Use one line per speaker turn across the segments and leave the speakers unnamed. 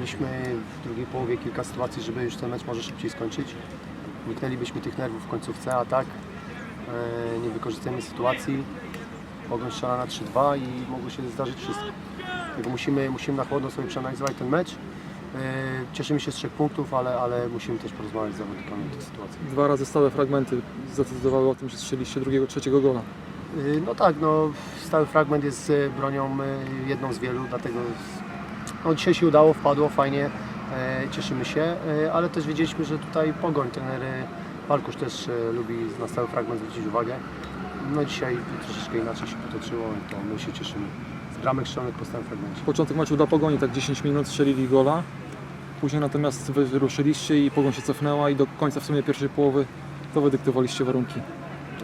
mieliśmy w drugiej połowie kilka sytuacji, żeby już ten mecz może szybciej skończyć. Uniknęlibyśmy tych nerwów w końcówce, a tak e, nie wykorzystujemy sytuacji. Pogoń strzela na 3-2 i mogło się zdarzyć wszystko. Dlatego musimy, musimy na chłodno sobie przeanalizować ten mecz. E, Cieszymy się z trzech punktów, ale, ale musimy też porozmawiać z zawodnikami o tych sytuacjach.
Dwa razy stałe fragmenty zdecydowały o tym, że strzeliście drugiego, trzeciego gola.
Y, No tak, no, stały fragment jest bronią y, jedną z wielu, dlatego no, dzisiaj się udało, wpadło fajnie, e, cieszymy się, e, ale też wiedzieliśmy, że tutaj pogoń, trener y, Palkusz też e, lubi na stały fragment zwrócić uwagę. No dzisiaj troszeczkę inaczej się potoczyło i to my się cieszymy. Z bramek strzelonych po stałym fragmencie.
Początek meczu dla Pogoni, tak 10 minut strzelili gola. Później natomiast wy ruszyliście i Pogoń się cofnęła i do końca w sumie pierwszej połowy to wydyktowaliście warunki.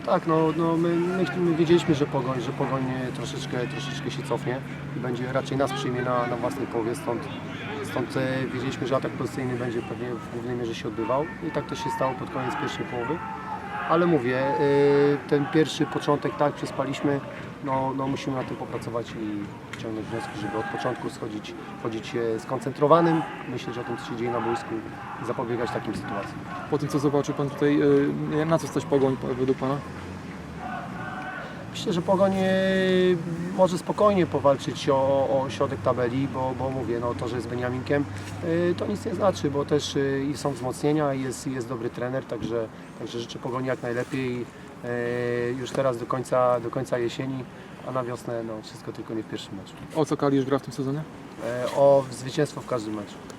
Tak, no, no my, my, my wiedzieliśmy, że Pogoń, że Pogoń troszeczkę, troszeczkę się cofnie i będzie raczej nas przyjmie na, na własnej połowie, stąd, stąd e, wiedzieliśmy, że atak pozycyjny będzie pewnie w głównej mierze się odbywał i tak też się stało pod koniec pierwszej połowy. Ale mówię, e, ten pierwszy początek tak przespaliśmy, no, no musimy na tym popracować i wyciągnąć wnioski, żeby od początku schodzić, chodzić e, skoncentrowanym, myśleć o tym, co się dzieje na boisku i zapobiegać takim sytuacjom.
Po tym co zobaczył Pan tutaj, y, na co stać Pogoń według Pana?
Myślę, że Pogoń e, może spokojnie powalczyć o, o środek tabeli, bo, bo mówię, no to, że jest Beniaminkiem, e, to nic nie znaczy, bo też e, i są wzmocnienia, i jest, jest dobry trener, także, także życzę Pogoni jak najlepiej już teraz do końca, do końca jesieni, a na wiosnę no, wszystko tylko nie w pierwszym meczu.
O co Kalisz gra w tym sezonie?
O zwycięstwo w każdym meczu.